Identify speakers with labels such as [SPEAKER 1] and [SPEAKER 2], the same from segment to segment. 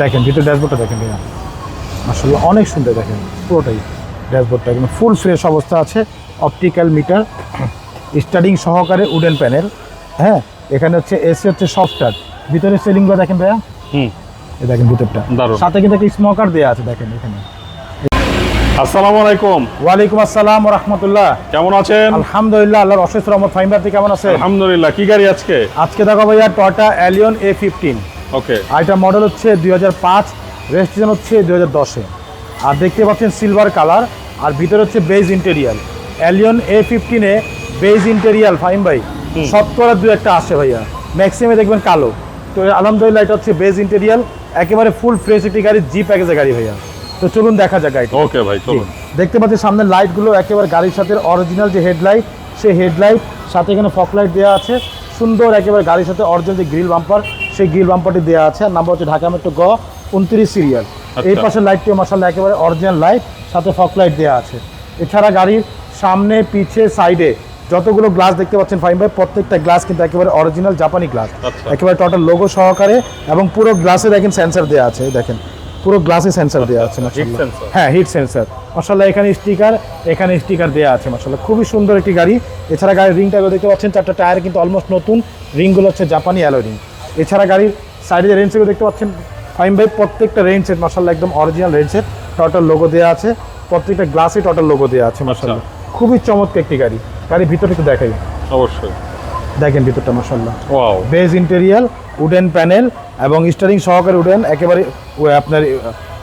[SPEAKER 1] দেখেন ভিতরে ড্যাশবোর্ডটা দেখেন ভাইয়া। আসলে অনেক সুন্দর দেখেন পুরোটাই ড্যাশবোর্ডটা একদম ফুল ফ্রেশ অবস্থা আছে অপটিক্যাল মিটার স্টার্টিং সহকারে উডেন প্যানেল হ্যাঁ? এখানে হচ্ছে এসি হচ্ছে সফটওয়্যার ভিতরে সেলিংগুলো দেখেন ভাইয়া।
[SPEAKER 2] হুম।
[SPEAKER 1] এই দেখেন ভিতরটা। সাথে কিন্তু একটা স্মোকার দেওয়া আছে দেখেন এখানে।
[SPEAKER 2] আসসালামু আলাইকুম।
[SPEAKER 1] ওয়ালাইকুম আসসালাম রহমতুল্লাহ
[SPEAKER 2] কেমন আছেন?
[SPEAKER 1] আলহামদুলিল্লাহ আল্লাহর অশেষ রহমত ভাই, কেমন আছেন?
[SPEAKER 2] আলহামদুলিল্লাহ কি গাড়ি আজকে?
[SPEAKER 1] আজকে দেখো ভাইয়া Toyota Allion A fifteen
[SPEAKER 2] okay
[SPEAKER 1] আর এটা মডেল হচ্ছে দুই হাজার পাঁচ রেজিস্ট্রেশন হচ্ছে দুই হাজার দশে। আর দেখতে পাচ্ছেন সিলভার কালার আর ভিতরে হচ্ছে বেজ ইন্টেরিয়াল অ্যালিয়ন এ ফিফটিনে বেজ ইন্টেরিয়াল ফাইম ভাই শতকরা দু একটা আসে ভাইয়া। ম্যাক্সিমামে দেখবেন কালো। তো আলহামদুলিল্লাহ এটা হচ্ছে বেজ ইন্টেরিয়াল একেবারে ফুল ফ্রেশ একটি গাড়ি জি প্যাকেজের গাড়ি ভাইয়া। তো চলুন দেখা যাক গাড়িটা।
[SPEAKER 2] ওকে ভাই চলুন।
[SPEAKER 1] দেখতে পাচ্ছি সামনের লাইটগুলো একেবারে গাড়ির সাথে অরিজিনাল যে হেডলাইট সেই হেডলাইট সাথে এখানে ফকলাইট দেওয়া আছে। সুন্দর একেবারে গাড়ির সাথে অরিজিনাল যে গ্রিল বাম্পার সেই গ্রিল বাম্পারটি দেওয়া আছে। আর নাম্বার হচ্ছে ঢাকা মেট্রো গ উনত্রিশ সিরিয়াল এই পাশে লাইটটিও মাসাল্লাহ একেবারে অরিজিনাল লাইট সাথে ফক লাইট দেওয়া আছে। এছাড়া গাড়ির সামনে পিছে সাইডে যতগুলো গ্লাস দেখতে পাচ্ছেন ফাইন ভাই প্রত্যেকটা গ্লাস কিন্তু একেবারে অরিজিনাল জাপানি গ্লাস
[SPEAKER 2] আচ্ছা।
[SPEAKER 1] একেবারে টোটাল লোগো সহকারে এবং পুরো গ্লাসে দেখেন সেন্সার দেওয়া আছে দেখেন। পুরো গ্লাসে সেন্সার দেওয়া আছে মাশাআল্লাহ। হ্যাঁ হিট সেন্সার মাসাল্লাহ এখানে স্টিকার এখানে স্টিকার দেওয়া আছে মাসাল্লাহ খুবই সুন্দর একটি গাড়ি। এছাড়া গাড়ির রিংটা দেখতে পাচ্ছেন চারটা টায়ার কিন্তু অলমোস্ট নতুন। রিংগুলো হচ্ছে জাপানি অ্যালো রিং এছাড়া গাড়ির সাইডে যে রেঞ্জ দেখতে পাচ্ছেন ফাইম ভাই প্রত্যেকটা রেঞ্জ সেট মাসাল্লাহ একদম original range set total logo দেওয়া আছে। প্রত্যেকটা গ্লাসে টোটাল লোগো দেওয়া আছে মাসাল্লাহ খুবই চমৎকার একটি গাড়ি। গাড়ির ভিতরে একটু দেখাই।
[SPEAKER 2] অবশ্যই।
[SPEAKER 1] দেখেন ভিতরটা মাসাল্লাহ
[SPEAKER 2] wow
[SPEAKER 1] beige interior wooden panel এবং স্টারিং সহকারে উডেন একেবারে আপনার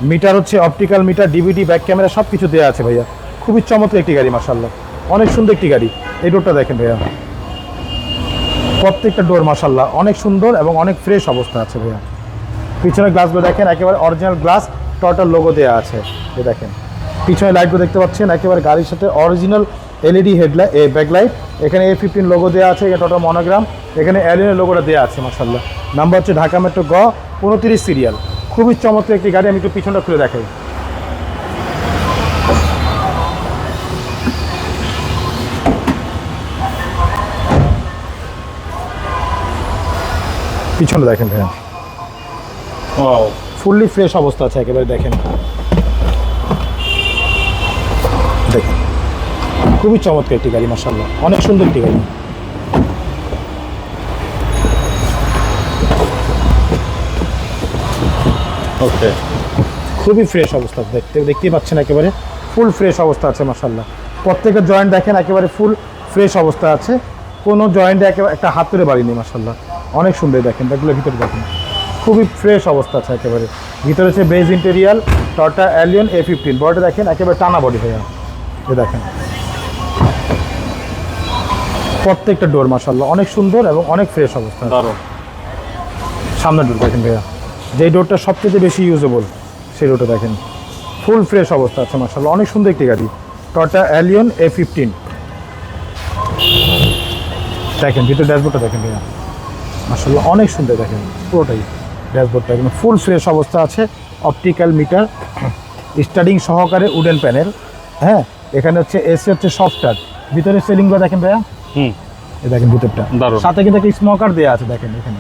[SPEAKER 1] মিটার হচ্ছে optical meter DVD back camera সব কিছু দেওয়া আছে ভাইয়া। খুবই চমৎকার একটি গাড়ি মাসাল্লাহ অনেক সুন্দর একটি গাড়ি। এই রোডটা দেখেন ভাইয়া। প্রত্যেকটা ডোর মাসাল্লাহ অনেক সুন্দর এবং অনেক ফ্রেশ অবস্থা আছে ভাইয়া। পিছনের গ্লাসগুলো দেখেন, একেবারে অরিজিনাল গ্লাস টোটাল লোগো দেওয়া আছে। এই দেখেন পিছনে লাইটগুলো দেখতে পাচ্ছেন, একেবারে গাড়ির সাথে অরিজিনাল এলইডি হেডলাইট এ ব্যাকলাইট এখানে এ ফিফটিন লোগো দেওয়া আছে এখানে টোটাল মনোগ্রাম এখানে অ্যালিনের লোগোটা দেওয়া আছে মাসাল্লাহ নাম্বার হচ্ছে ঢাকা মেট্রো গ উনত্রিশ সিরিয়াল খুবই চমৎকার একটি গাড়ি, আমি একটু পিছনটা খুলে দেখাই। পিছনে দেখেন ভাইয়া। ফুললি ফ্রেশ অবস্থা আছে একেবারে দেখেন। দেখেন। খুবই চমৎকার একটি গাড়ি মাসাল্লাহ অনেক সুন্দর একটি গাড়ি।
[SPEAKER 2] ওকে
[SPEAKER 1] খুবই ফ্রেশ অবস্থা দেখতে দেখতেই পাচ্ছেন একেবারে। ফুল ফ্রেশ অবস্থা আছে মাসাল্লাহ প্রত্যেকের জয়েন্ট দেখেন একেবারে ফুল ফ্রেশ অবস্থা আছে। কোনো জয়েন্টে একেবারে একটা হাত তুলে বাড়ি নেই মাসাল্লাহ অনেক সুন্দর দেখেন দেখগুলো ভিতরে দেখেন। খুবই ফ্রেশ অবস্থা আছে একেবারে। ভিতরে হচ্ছে বেজ ইন্টেরিয়াল টটা অ্যালিয়ন এ ফিফটিন বডিটা দেখেন একেবারে টানা বডি হয়ে এ দেখেন। প্রত্যেকটা ডোর মাসাল্লাহ অনেক সুন্দর এবং অনেক ফ্রেশ অবস্থা। সামনের ডোর দেখেন ভাইয়া। যেই ডোরটা সবচেয়ে বেশি ইউজেবল সেই ডোরটা দেখেন। ফুল ফ্রেশ অবস্থা আছে মার্শাল্লাহ অনেক সুন্দর একটি গাড়ি। টটা অ্যালিয়ন এ ফিফটিন দেখেন ভিতরে ড্যাশবোর্ডটা দেখেন ভাইয়া। মার্শাল্লাহ অনেক সুন্দর দেখেন পুরোটাই ড্যাশবোর্ডটা একদম ফুল ফ্রেশ অবস্থা আছে অপটিক্যাল মিটার স্টার্টিং সহকারে উডেন প্যানেল হ্যাঁ এখানে হচ্ছে এসি হচ্ছে সফটওয়্যার ভিতরে সেলিংগুলো দেখেন ভাইয়া?
[SPEAKER 2] হুম।
[SPEAKER 1] এই দেখেন ভিতরটা। সাথে কিন্তু একটা স্মোকার দেওয়া আছে দেখেন এখানে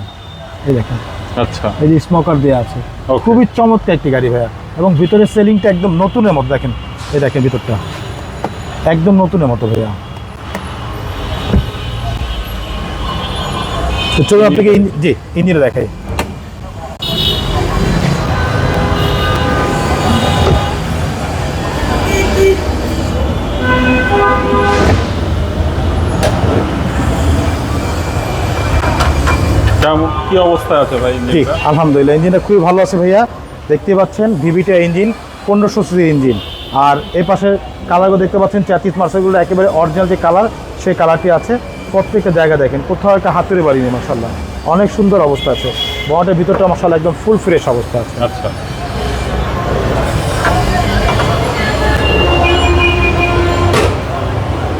[SPEAKER 1] এই দেখেন।
[SPEAKER 2] আচ্ছা।
[SPEAKER 1] এই যে স্মোকার দেওয়া আছে। খুবই চমৎকার একটি গাড়ি ভাইয়া এবং ভিতরে সেলিংটা একদম নতুনের মতো দেখেন এই দেখেন ভিতরটা। একদম নতুনের মতো ভাইয়া। তো চলুন আপনাকে জি ইঞ্জিনে দেখাই।
[SPEAKER 2] কি অবস্থায় আছে ভাই ইঞ্জিনটা?
[SPEAKER 1] আলহামদুলিল্লাহ ইঞ্জিনটা খুবই ভালো আছে ভাইয়া। দেখতে পাচ্ছেন ভিভিটা ইঞ্জিন পনেরোশো সিসি ইঞ্জিন। আর এই পাশে কালারগুলো দেখতে পাচ্ছেন চাতিস মার্সেলগুলো একেবারে অরিজিনাল যে কালার সেই কালারটি আছে। প্রত্যেকটা জায়গা দেখেন। কোথাও একটা হাতুড়ে বাড়ি নেই মাসাল্লাহ অনেক সুন্দর অবস্থা আছে। বড়টার ভিতরটা মশাল্লাহ একদম ফুল ফ্রেশ অবস্থা আছে।
[SPEAKER 2] আচ্ছা।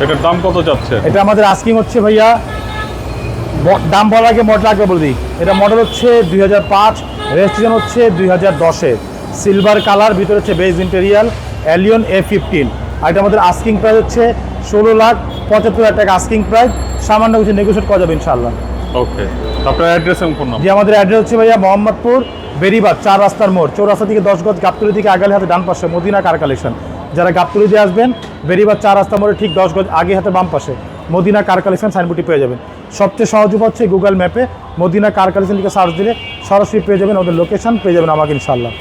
[SPEAKER 2] এটার দাম কত যাচ্ছে?
[SPEAKER 1] এটা আমাদের আস্কিং হচ্ছে ভাইয়া দাম বলার আগে মডেল আগে বলে দিই। এটা মডেল হচ্ছে দুই হাজার পাঁচ রেজিস্ট্রেশন হচ্ছে দুই হাজার দশে সিলভার কালার ভিতরে হচ্ছে beige interior Allion A fifteen আর এটা আমাদের আস্কিং প্রাইস হচ্ছে ষোলো লাখ পঁচাত্তর হাজার টাকা আস্কিং প্রাইস সামান্য কিছু নেগোসিয়েট করা যাবে ইনশাল্লাহ
[SPEAKER 2] ওকে আপনার অ্যাড্রেস এবং ফোন
[SPEAKER 1] যে আমাদের অ্যাড্রেস হচ্ছে ভাইয়া মোহাম্মদপুর বেরিবাদ চার রাস্তার মোড় চৌরাস্তা থেকে দশ গজ গাবতলি থেকে আগালে হাতে ডান পাশে মদিনা কার কালেকশন যারা গাবতলি দিয়ে আসবেন বেরিবাদ চার রাস্তা মোড়ে ঠিক দশ গজ আগে হাতে বাম পাশে মদিনা কার কালেকশন সাইনবোর্ডটি পেয়ে যাবেন। সবচেয়ে সহজ উপায় হচ্ছে গুগল ম্যাপে মদিনা কার কালেকশন থেকে সার্চ দিলে সরাসরি পেয়ে যাবেন ওদের লোকেশন পেয়ে যাবেন আমাকে ইনশাল্লাহ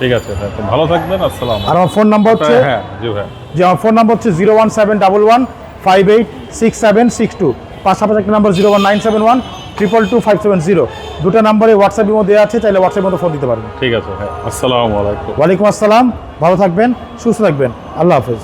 [SPEAKER 2] ঠিক আছে ভালো থাকবেন আসসালাম
[SPEAKER 1] আর আমার ফোন নাম্বার হচ্ছে
[SPEAKER 2] হ্যাঁ জি ভাই।
[SPEAKER 1] আমার ফোন নাম্বার হচ্ছে zero one seven double one five eight six seven six two পাশাপাশি একটা number zero one nine seven one triple two five seven zero দুটো নাম্বারে হোয়াটসঅ্যাপের মধ্যে দেওয়া আছে তাহলে হোয়াটসঅ্যাপের মধ্যে ফোন দিতে পারবেন
[SPEAKER 2] ঠিক আছে হ্যাঁ আসসালামু আলাইকুম।
[SPEAKER 1] ওয়ালাইকুম আসসালাম ভালো থাকবেন সুস্থ থাকবেন আল্লাহ হাফেজ।